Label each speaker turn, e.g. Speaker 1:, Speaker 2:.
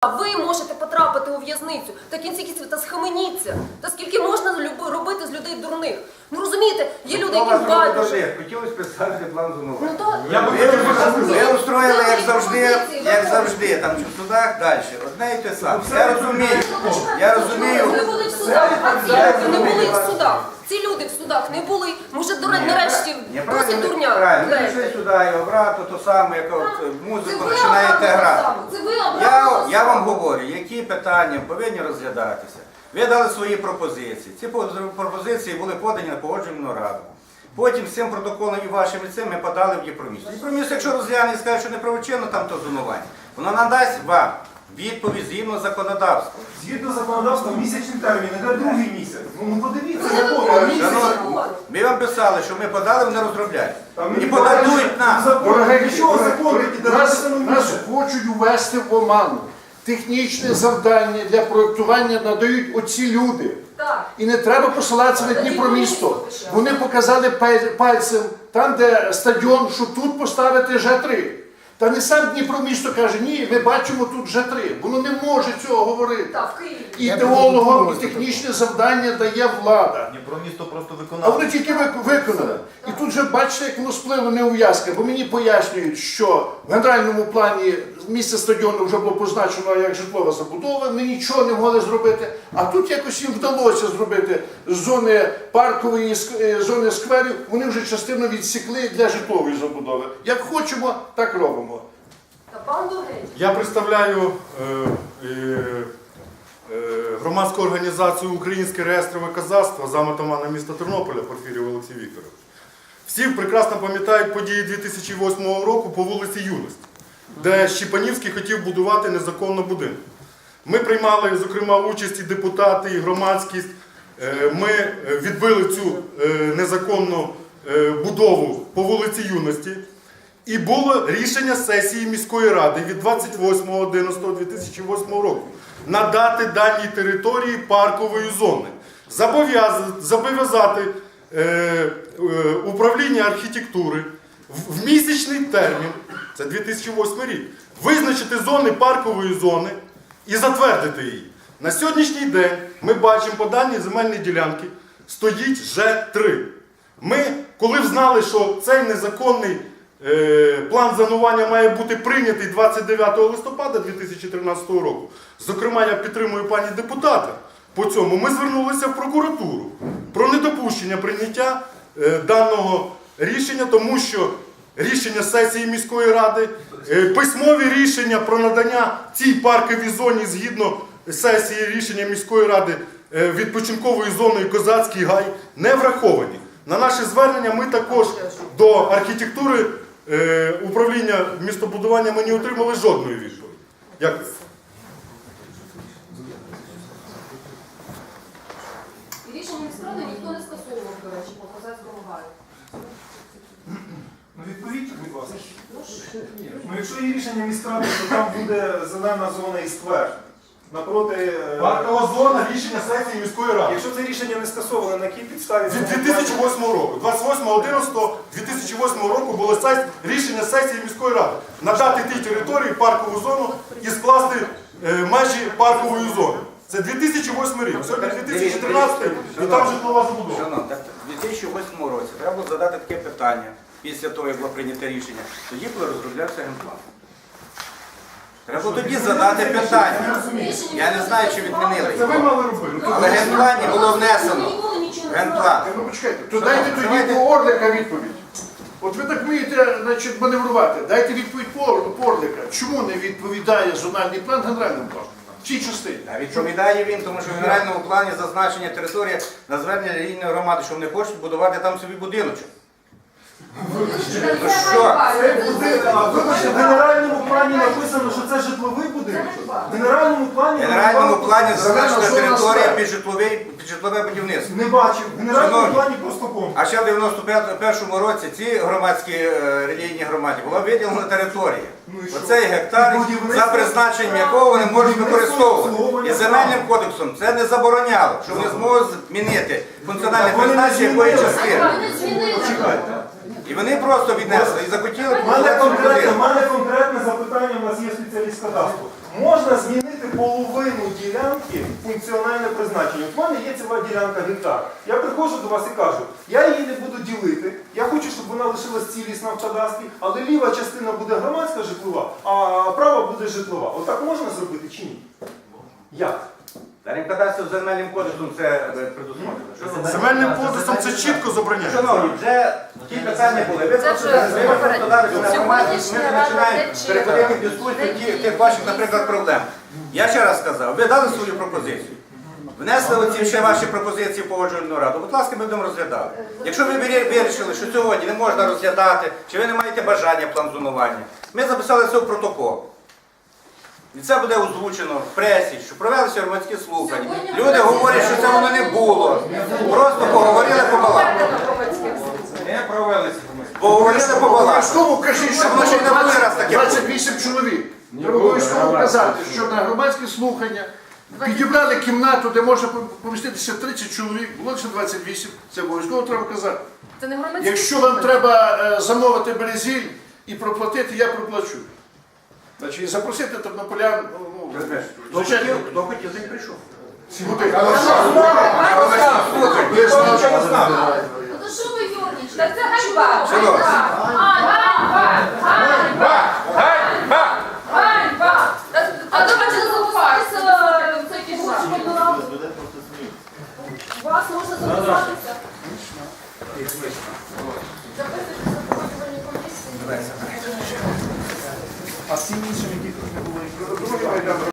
Speaker 1: А ви можете потрапити у в'язницю. Та кінці кінців та схаменіться. Та скільки можна люб- робити з людей дурних? Ну розумієте, є люди, які байдуже.
Speaker 2: Хотілося представити план
Speaker 1: Ну
Speaker 2: зонування.
Speaker 1: то
Speaker 3: Я би
Speaker 2: Ви,
Speaker 3: хотів би
Speaker 2: ви устроїли, як завжди, як завжди, там в судах далі. Одне і те саме. Я розумію, я розумію.
Speaker 1: Ви були в судах, а ці люди не були в судах. Ці люди в судах не були. Може, до нарешті досить дурня.
Speaker 2: Правильно, ви прийшли сюди і обрати то саме, як музику
Speaker 1: ви
Speaker 2: починаєте
Speaker 1: обрали
Speaker 2: грати.
Speaker 1: саме. Це ви обрали
Speaker 2: Я, вам говорю, які питання повинні розглядатися. Ви дали свої пропозиції. Ці по- пропозиції були подані на погоджувальну раду. Потім з цим протоколом і вашим лицем ми подали в Єпроміс. Єпроміс, якщо розгляне і скаже, що неправочинно, там то зонування, воно надасть вам відповідь згідно законодавства.
Speaker 3: Згідно законодавства, місячний термін, іде другий місяць. Ну, ну подивіться, закон. місяць.
Speaker 2: Ми вам писали, що ми подали, вони розробляють. І
Speaker 3: бачимо
Speaker 2: нам.
Speaker 3: чого
Speaker 4: дорогі,
Speaker 3: закон,
Speaker 4: нас, хочуть ввести в оману. Технічне завдання для проєктування надають оці люди. І не треба посилатися на Дніпромісто. Вони показали пальцем там, де стадіон, що тут поставити Ж3. Та не сам Дніпромісто каже, ні, ми бачимо тут Ж3. Воно не може цього говорити.
Speaker 1: Так, в Києві.
Speaker 4: Ідеологам і технічне завдання дає влада.
Speaker 5: Дніпро місто просто
Speaker 4: А
Speaker 5: виконав.
Speaker 4: вони тільки вик- виконали. І тут же бачите, як воно сплило неув'язка, бо мені пояснюють, що в генеральному плані місце стадіону вже було позначено як житлова забудова, ми нічого не могли зробити. А тут якось їм вдалося зробити з зони паркової ск- е, зони скверів, вони вже частину відсікли для житлової забудови. Як хочемо, так робимо.
Speaker 6: Я представляю е, е, е, громадську організацію Українське реєстрове казацтво замотомана міста Тернополя Порфірів Олексій Вікторович. Всі прекрасно пам'ятають події 2008 року по вулиці Юності, де Щепанівський хотів будувати незаконно будинок. Ми приймали, зокрема, участь і депутати, і громадськість. Е, Ми відбили цю е, незаконну будову по вулиці Юності. І було рішення сесії міської ради від 28.11.2008 року надати даній території паркової зони, зобов'язати е, е, управління архітектури в, в місячний термін, це 2008 рік, визначити зони паркової зони і затвердити її. На сьогоднішній день ми бачимо по даній земельній ділянки стоїть Ж3. Ми, коли взнали, що цей незаконний план зонування має бути прийнятий 29 листопада 2013 року, зокрема, я підтримую пані депутата по цьому, ми звернулися в прокуратуру про недопущення прийняття е, даного рішення, тому що рішення сесії міської ради, е, письмові рішення про надання цій парковій зоні згідно сесії рішення міської ради е, відпочинкової зони Козацький гай не враховані. На наше звернення ми також до архітектури е, управління містобудування ми не отримали жодної відповіді. Дякую.
Speaker 1: І рішення міськради ніхто не скасовував, до речі, по козацькому гаю.
Speaker 3: Ну відповідь, будь ласка. Ну якщо є рішення міськради, то там буде зелена зона і сквер. Напроти. е,
Speaker 6: Паркова зона рішення сесії міської ради.
Speaker 3: Якщо це рішення не скасоване, на якій підставі?
Speaker 6: Від 2008 року, 28.11.2008 року було сес- рішення сесії міської ради надати тій території паркову зону і скласти е, межі паркової зони. Це 2008 рік. Сьогодні 2013 і там житлова забудова.
Speaker 2: Шановні, так в 2008 році треба було задати таке питання після того, як було прийнято рішення. Тоді, коли розроблявся генплан. Треба тоді задати питання. Я не знаю, чи відмінили
Speaker 6: Це ви
Speaker 2: його.
Speaker 6: мали робити.
Speaker 2: Але генплані було внесено. Генплан.
Speaker 4: Ну почекайте, то дайте тоді по Орлика відповідь. От ви так вмієте значить, маневрувати. Дайте відповідь по по Орлика. Чому не відповідає зональний план генеральному плану? В цій частині.
Speaker 2: А відповідає він, тому що в генеральному плані зазначення території на звернення релігійної громади, що вони хочуть будувати там собі будиночок. Ну що?
Speaker 3: Цей будинок, а вибачте, написано, що це житловий будинок. В генеральному плані
Speaker 2: В генеральному плані зазначена територія під житлове, під житлове будівництво.
Speaker 3: не бачив. В генеральному
Speaker 2: Шановні.
Speaker 3: плані просто комплекс.
Speaker 2: А ще в 91-му році ці громадські е, релігійні громаді була виділена територія.
Speaker 3: Ну і що?
Speaker 2: Оцей гектар,
Speaker 3: будівництво?
Speaker 2: за призначенням якого вони можуть
Speaker 3: Будівництво,
Speaker 2: використовувати.
Speaker 3: обслуговування
Speaker 2: І земельним кодексом це не забороняло, що вони зможуть змінити функціональне
Speaker 3: Так вони не
Speaker 2: призначення якої
Speaker 3: змінили.
Speaker 2: частини.
Speaker 1: Вони змінили.
Speaker 3: Чекайте.
Speaker 2: І вони просто віднесли і захотіли
Speaker 3: У мене конкретне,
Speaker 2: будинок.
Speaker 3: в мене конкретне запитання, у нас є спеціаліст кадастру. можна змінити половину ділянки функціональне призначення. В мене є ціла ділянка гектар. Я приходжу до вас і кажу, я її не буду ділити. Я хочу, щоб вона лишилась цілісна в кадастрі, але ліва частина буде громадська житлова, а права буде житлова. Отак можна зробити чи ні? Як?
Speaker 2: Старим кадастром земельним кодексом це е, предусмотрено. Що
Speaker 6: Земельним кодексом це чітко забороняє.
Speaker 2: Шановні, вже ті питання були. Ви
Speaker 1: Це
Speaker 2: просто
Speaker 1: вже
Speaker 2: ви просто
Speaker 1: попередньо.
Speaker 2: подали на громадськість, ми
Speaker 1: Сьогоднішня рада
Speaker 2: починаємо
Speaker 1: не
Speaker 2: переходити в дискусію
Speaker 1: Не
Speaker 2: ті- тих ваших, наприклад, проблем. Я ще раз сказав, ви дали свою пропозицію. Внесли оці ще ваші пропозиції в погоджувальну раду. Будь ласка, ми будемо розглядати. Якщо ви вирі- вирішили, що сьогодні не можна розглядати, чи ви не маєте бажання план зонування, ми записали це в протокол. І це буде озвучено в пресі, що провелися громадські слухання. Люди говорять, що це воно не було. Просто поговорили побалакали.
Speaker 5: Не провелися.
Speaker 2: Поговорили побалакали.
Speaker 4: Обов'язково кажіть, що
Speaker 2: Щоб воно ще й не було раз таке
Speaker 4: 28 чоловік. Треба обов'язково казати, що на громадські слухання підібрали кімнату, де може поміститися 30 чоловік, було лише 28. Це обов'язково треба казати.
Speaker 1: Це не громадські
Speaker 4: Якщо вам треба е, замовити березіль і проплатити, я проплачу. Значить, і запросити тернополян, ну,
Speaker 2: Хто
Speaker 4: звичайно,
Speaker 2: хотів, хто хотів, той прийшов.
Speaker 4: буде.
Speaker 7: Ну то що ви юрнічите? Так це ганьба.
Speaker 2: Шановні,
Speaker 7: Ганьба! Ганьба!
Speaker 5: Ганьба!
Speaker 7: Ганьба! А давайте не записатися в цей кіно.
Speaker 1: Вас можна записатися.